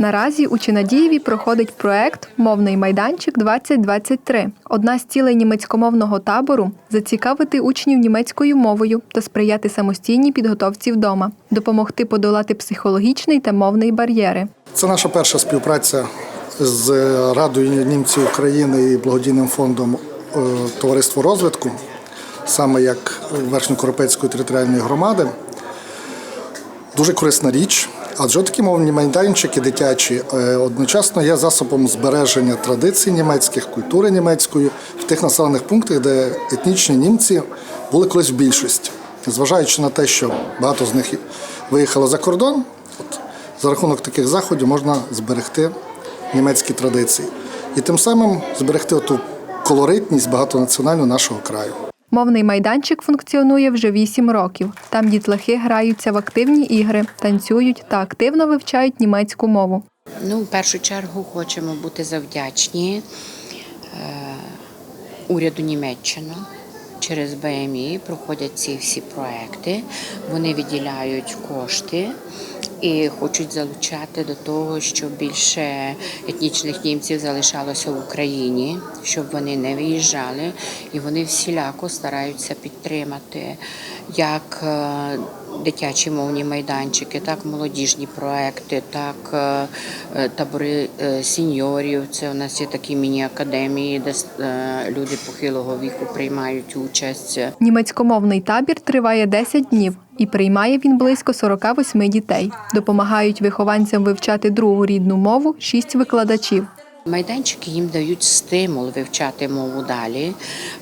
Наразі у Чинадієві проходить проект Мовний майданчик 2023 Одна з цілей німецькомовного табору зацікавити учнів німецькою мовою та сприяти самостійній підготовці вдома, допомогти подолати психологічний та мовний бар'єри. Це наша перша співпраця з Радою німців України і благодійним фондом е, Товариство розвитку, саме як Верхньокоропецької територіальної громади. Дуже корисна річ, адже такі мовні майданчики дитячі е, одночасно є засобом збереження традицій німецьких, культури німецької в тих населених пунктах, де етнічні німці були колись в більшості. Зважаючи на те, що багато з них виїхало за кордон, от, за рахунок таких заходів можна зберегти німецькі традиції і тим самим зберегти ту колоритність багатонаціональну нашого краю. Мовний майданчик функціонує вже 8 років. Там дітлахи граються в активні ігри, танцюють та активно вивчають німецьку мову. Ну, в першу чергу хочемо бути завдячні е, уряду Німеччини. Через БМІ проходять ці всі проекти. Вони виділяють кошти і хочуть залучати до того, щоб більше етнічних німців залишалося в Україні, щоб вони не виїжджали, і вони всіляко стараються підтримати як е, дитячі мовні майданчики, так молодіжні проекти, так е, е, табори е, сеньорів. Це у нас є такі міні-академії, де люди похилого віку приймають участь. Німецькомовний табір триває 10 днів і приймає він близько 48 дітей. Допомагають вихованцям вивчати другу рідну мову 6 викладачів. Майданчики їм дають стимул вивчати мову далі,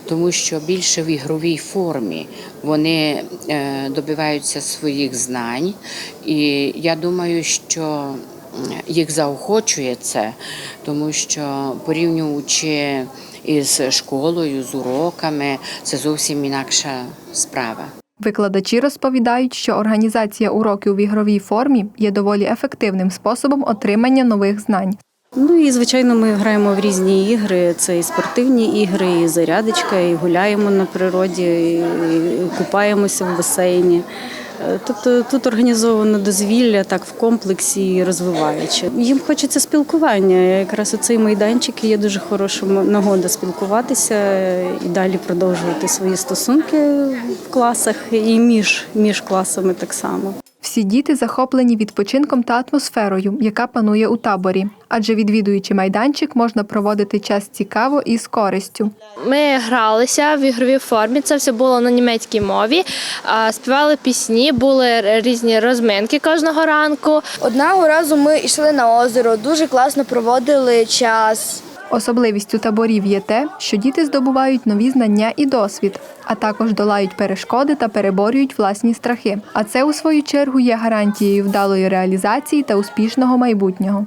тому що більше в ігровій формі вони е, добиваються своїх знань, і я думаю, що їх заохочує це, тому що порівнюючи із школою, з уроками, це зовсім інакша справа. Викладачі розповідають, що організація уроків в ігровій формі є доволі ефективним способом отримання нових знань. Ну і звичайно, ми граємо в різні ігри. Це і спортивні ігри, і зарядочка, і гуляємо на природі, і купаємося в басейні. Е, Тобто тут організовано дозвілля так в комплексі і розвиваючи. Їм хочеться спілкування. Якраз оцей майданчик є дуже хороша нагода спілкуватися і далі продовжувати свої стосунки в класах і між, між класами так само. Всі діти захоплені відпочинком та атмосферою, яка панує у таборі. Адже відвідуючи майданчик, можна проводити час цікаво і з користю. Ми гралися в ігровій формі. Це все було на німецькій мові. Співали пісні, були різні розминки кожного ранку. Одного разу ми йшли на озеро, дуже класно проводили час. Особливістю таборів є те, що діти здобувають нові знання і досвід, а також долають перешкоди та переборюють власні страхи. А це у свою чергу є гарантією вдалої реалізації та успішного майбутнього.